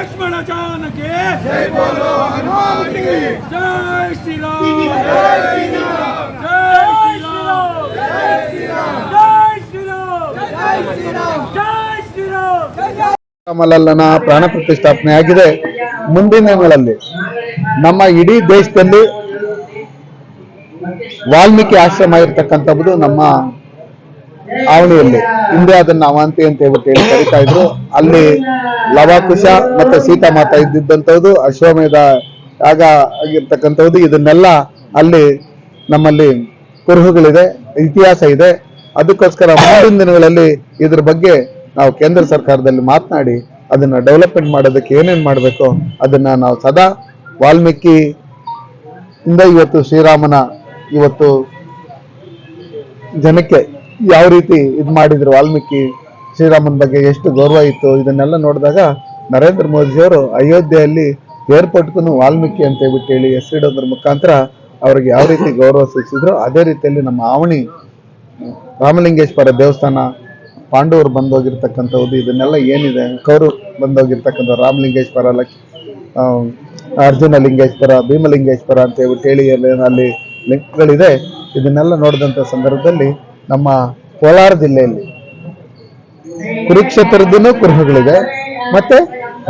ಲಕ್ಷ್ಮಣ ಜಾನಕ್ಕೆ ಜೈ ಶ್ರೀರಾಮ್ ಜೈ ಶ್ರೀರಾಮ್ ಜೈ ಶ್ರೀ ಶ್ರೀರಾಮ್! ಜೈ ಶ್ರೀ ರಾಮ್ ಜೈ ಶ್ರೀ ರಾಮ್ ಜೈ ಶ್ರೀ ರಾಮ್ ಜೈ ಶ್ರೀ ಶ್ರೀರಾಮ್! ಕಮಲಲ್ಲನ ಪ್ರಾಣ ಪ್ರತಿಷ್ಠಾಪನೆ ಆಗಿದೆ. ಮುಂದಿನ ದಿನಗಳಲ್ಲಿ ನಮ್ಮ ಇಡಿ ದೇಶದಲ್ಲಿ ವಾಲ್ಮೀಕಿ ಆಶ್ರಮ ಇರತಕ್ಕಂಥದ್ದು ನಮ್ಮ ಆವಣಿಯಲ್ಲಿ ಹಿಂದೆ ಅದನ್ನ ಅವಂತಿ ಅಂತ ಹೇಳ್ಬಿಟ್ಟು ಹೇಳಿ ಕರಿತಾ ಇದ್ರು. ಅಲ್ಲಿ ಲವಾಕುಶ ಮತ್ತೆ ಸೀತಾ ಮಾತಾ ಇದ್ದಿದ್ದಂಥದ್ದು, ಅಶ್ವಮೇಧ ಯಾಗ ಆಗಿರ್ತಕ್ಕಂಥದ್ದು, ಇದನ್ನೆಲ್ಲ ಅಲ್ಲಿ ನಮ್ಮಲ್ಲಿ ಕುರುಹುಗಳಿದೆ, ಇತಿಹಾಸ ಇದೆ. ಅದಕ್ಕೋಸ್ಕರ ಮುಂದಿನ ದಿನಗಳಲ್ಲಿ ಇದ್ರ ಬಗ್ಗೆ ನಾವು ಕೇಂದ್ರ ಸರ್ಕಾರದಲ್ಲಿ ಮಾತನಾಡಿ, ಅದನ್ನ ಡೆವಲಪ್ಮೆಂಟ್ ಮಾಡೋದಕ್ಕೆ ಏನೇನ್ ಮಾಡಬೇಕು, ಅದನ್ನ ನಾವು ಸದಾ ವಾಲ್ಮೀಕಿ ಇಂದ ಇವತ್ತು ಶ್ರೀರಾಮನ ಇವತ್ತು ಜನಕ್ಕೆ ಯಾವ ರೀತಿ ಇದು ಮಾಡಿದ್ರು ವಾಲ್ಮೀಕಿ ಶ್ರೀರಾಮನ ಬಗ್ಗೆ ಎಷ್ಟು ಗೌರವ ಇತ್ತು ಇದನ್ನೆಲ್ಲ ನೋಡಿದಾಗ ನರೇಂದ್ರ ಮೋದಿಯವರು ಅಯೋಧ್ಯೆಯಲ್ಲಿ ಏರ್ಪೋರ್ಟ್ಗೂ ವಾಲ್ಮೀಕಿ ಅಂತ ಹೇಳ್ಬಿಟ್ಟು ಹೇಳಿ ಹೆಸರಿಡೋದ್ರ ಮುಖಾಂತರ ಅವ್ರಿಗೆ ಯಾವ ರೀತಿ ಗೌರವ ಸೂಚಿಸಿದ್ರು ಅದೇ ರೀತಿಯಲ್ಲಿ ನಮ್ಮ ಆವಣಿ ರಾಮಲಿಂಗೇಶ್ವರ ದೇವಸ್ಥಾನ ಪಾಂಡವರು ಬಂದೋಗಿರ್ತಕ್ಕಂಥದ್ದು ಇದನ್ನೆಲ್ಲ ಏನಿದೆ ಕೌರು ಬಂದೋಗಿರ್ತಕ್ಕಂಥ ರಾಮಲಿಂಗೇಶ್ವರ ಲಕ್ ಆ, ಅರ್ಜುನ ಲಿಂಗೇಶ್ವರ ಭೀಮಲಿಂಗೇಶ್ವರ ಅಂತ ಹೇಳ್ಬಿಟ್ಟು ಹೇಳಿ ಅಲ್ಲಿ ಲಿಂಕ್ಗಳಿದೆ. ಇದನ್ನೆಲ್ಲ ನೋಡಿದಂಥ ಸಂದರ್ಭದಲ್ಲಿ ನಮ್ಮ ಕೋಲಾರ ಜಿಲ್ಲೆಯಲ್ಲಿ ಕುರುಕ್ಷೇತ್ರದೂ ಕುರುಹುಗಳಿದೆ. ಮತ್ತೆ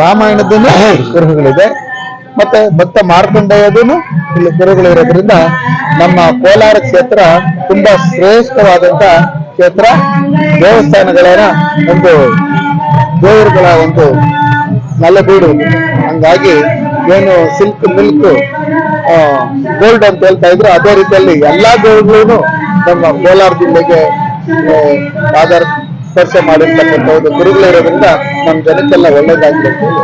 ರಾಮಾಯಣದೂ ಕುರುಹುಗಳಿದೆ. ಮತ್ತೆ ಭಕ್ತ ಮಾರ್ಕಂಡೇಯದೂ ಇಲ್ಲಿ ಕುರುಹುಗಳಿರೋದ್ರಿಂದ ನಮ್ಮ ಕೋಲಾರ ಕ್ಷೇತ್ರ ತುಂಬಾ ಶ್ರೇಷ್ಠವಾದಂತ ಕ್ಷೇತ್ರ. ದೇವಸ್ಥಾನಗಳ ಒಂದು ದೇವರುಗಳ ಒಂದು ನಲ್ಲಬೀಡು ಹಂಗಾಗಿ ಏನು ಸಿಲ್ಕ್ ಮಿಲ್ಕ್ ಗೋಲ್ಡ್ ಅಂತ ಹೇಳ್ತಾ ಇದ್ರು, ಅದೇ ರೀತಿಯಲ್ಲಿ ಎಲ್ಲಾ ಗೋಲ್ಡ್ಗಳು ನಮ್ಮ ಕೋಲಾರ ಜಿಲ್ಲೆಗೆ ಆಧಾರ ಸ್ಪರ್ಶ ಮಾಡಿರ್ತಕ್ಕಂಥ ಒಂದು ಗುರುಗಳಿರೋದ್ರಿಂದ ನಮ್ಮ ಜನಕ್ಕೆಲ್ಲ ಹೇಳಿ.